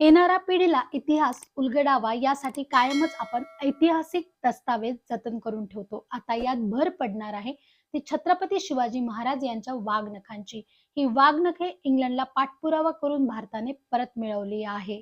येणाऱ्या पिढीला इतिहास उलगडावा यासाठी कायमच आपण ऐतिहासिक दस्तावेज जतन करून ठेवतो. आता यात भर पडणार आहे ती छत्रपती शिवाजी महाराज यांच्या वाघनखांची ही वाघनखे इंग्लंडला पाठपुरावा करून भारताने परत मिळवली आहे.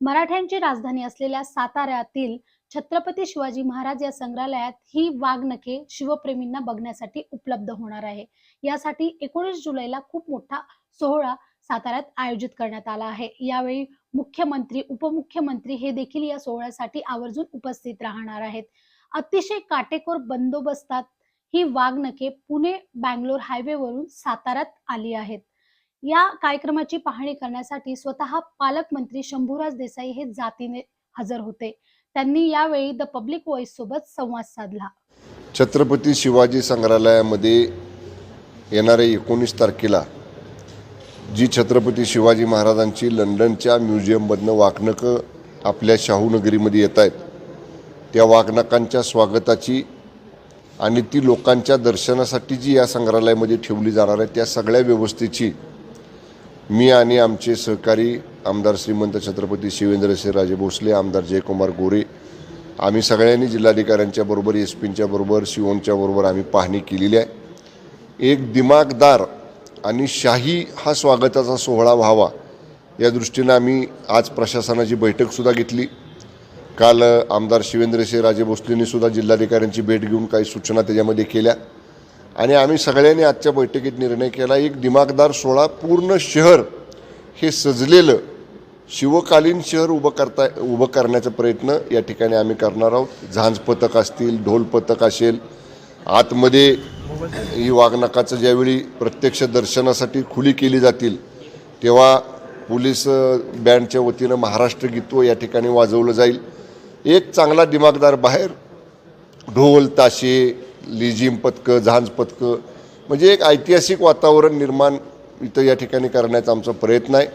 मराठ्यांची राजधानी असलेल्या साताऱ्यातील छत्रपती शिवाजी महाराज या संग्रहालयात ही वाघनखे शिवप्रेमींना बघण्यासाठी उपलब्ध होणार आहे. यासाठी एकोणीस जुलैला खूप मोठा सोहळा साताऱ्यात आयोजित करण्यात आला आहे. यावेळी मुख्यमंत्री उपमुख्यमंत्री हे देखील या सोहळ्यासाठी आवर्जून उपस्थित राहणार आहेत. अतिशय काटेकोर बंदोबस्तात ही वाघनखे पुणे बँगलोर हायवेवरून साताऱ्यात आली आहेत. या कार्यक्रमाची पाहणी करण्यासाठी स्वतः पालकमंत्री शंभूराज देसाई हे जातीने हजर होते. त्यांनी यावेळी द पब्लिक व्हॉइस सोबत संवाद साधला. छत्रपती शिवाजी संग्रहालयामध्ये येणाऱ्या एकोणीस तारखेला जी छत्रपती शिवाजी महाराजांची लंडनच्या म्युझियममधनं वाघनकं आपल्या शाहूनगरीमध्ये येत आहेत. त्या वाघनकांच्या स्वागताची आणि ती लोकांच्या दर्शनासाठी जी या संग्रहालयामध्ये ठेवली जाणार आहे त्या सगळ्या व्यवस्थेची मी आणि आमचे सहकारी आमदार श्रीमंत छत्रपती शिवेंद्रसिंह राजे भोसले आमदार जयकुमार गोरे आम्ही सगळ्यांनी जिल्हाधिकाऱ्यांच्या बरोबर एस पींच्या बरोबर शिवोनच्या बरोबर आम्ही पाहणी केलेली आहे. एक दिमागदार आणि शाही हा स्वागताचा सोहळा व्हावा या दृष्टीनं आम्ही आज प्रशासनाची बैठकसुद्धा घेतली. काल आमदार शिवेंद्रसिंह राजे भोसलेंनीसुद्धा जिल्हाधिकाऱ्यांची भेट घेऊन काही सूचना त्याच्यामध्ये केल्या. आणि आम्ही सगळ्यांनी आजच्या बैठकीत निर्णय केला एक दिमागदार सोहळा पूर्ण शहर हे सजलेलं शिवकालीन शहर उभं करता उभं करण्याचा प्रयत्न या ठिकाणी आम्ही करणार आहोत. झांज पथक असतील ढोल पथक असेल आतमध्ये ही वाघनकाचं ज्यावेळी प्रत्यक्ष दर्शनासाठी खुली केली जातील तेव्हा पोलीस बँडच्या वतीनं महाराष्ट्र गीतो या ठिकाणी वाजवलं जाईल. एक चांगला दिमागदार बाहेर ढोल ताशे लिजिम पथकं झांज पथकं म्हणजे एक ऐतिहासिक वातावरण निर्माण इथं या ठिकाणी करण्याचा आमचा प्रयत्न आहे.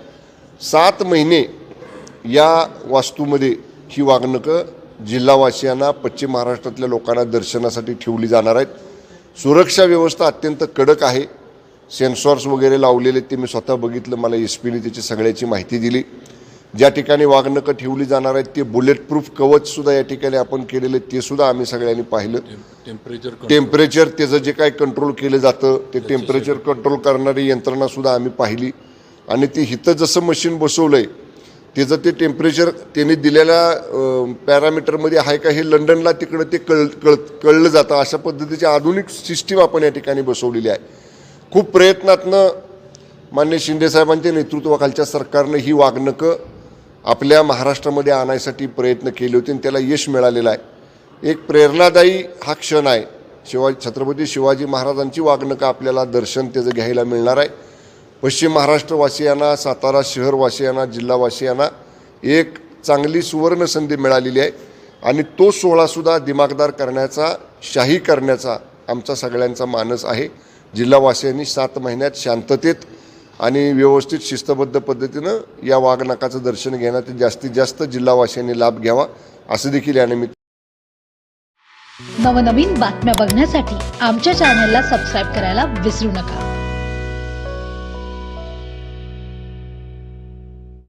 सात महिने या वास्तूमध्ये ही वागणकं जिल्हावासियांना पश्चिम महाराष्ट्रातल्या लोकांना दर्शनासाठी ठेवली जाणार आहेत. सुरक्षा व्यवस्था अत्यंत कडक आहे. सेन्सॉर्स वगैरे लावलेले ते मी स्वतः बघितलं मला एस पीने त्याची सगळ्याची माहिती दिली. ज्या ठिकाणी वाघनकं ठेवली जाणार आहेत ते बुलेट प्रूफ कवचसुद्धा या ठिकाणी आपण केलेले ते सुद्धा आम्ही सगळ्यांनी पाहिलं. टेम्परेचर टेम्परेचर त्याचं जे काही कंट्रोल केलं जातं ते टेम्परेचर कंट्रोल करणारी यंत्रणासुद्धा आम्ही पाहिली. आणि ते हिथं जसं मशीन बसवलं आहे त्याचं ते टेम्परेचर त्यांनी दिलेल्या पॅरामीटरमध्ये आहे का हे लंडनला तिकडं ते कळ कळ कळलं जातं. अशा पद्धतीची आधुनिक सिस्टीम आपण या ठिकाणी बसवलेली आहे. खूप प्रयत्नातनं मान्य शिंदेसाहेबांच्या नेतृत्वाखालच्या सरकारनं ही वागणकं आपल्या महाराष्ट्रामध्ये आणायसाठी प्रयत्न केले होते आणि त्याला यश मिळालेलं आहे. एक प्रेरणादायी हा क्षण आहे. शिवाजी छत्रपती शिवाजी महाराजांची वागणकं आपल्याला दर्शन त्याचं घ्यायला मिळणार आहे. पश्चिम महाराष्ट्रवासियांना सातारा शहरवासियांना जिल्हावासियांना एक चांगली सुवर्ण संधी मिळालेली आहे आणि तो सोहळासुद्धा दिमागदार करण्याचा शाही करण्याचा आमचा सगळ्यांचा मानस आहे. जिल्हावासियांनी सात महिन्यात शांततेत आणि व्यवस्थित शिस्तबद्ध पद्धतीनं या वाघनाकाचं दर्शन घेण्यात जास्तीत जास्त जिल्हावासियांनी लाभ घ्यावा असं देखील यानिमित्त नवनवीन बातम्या बघण्यासाठी आमच्या चॅनलला सबस्क्राईब करायला विसरू नका.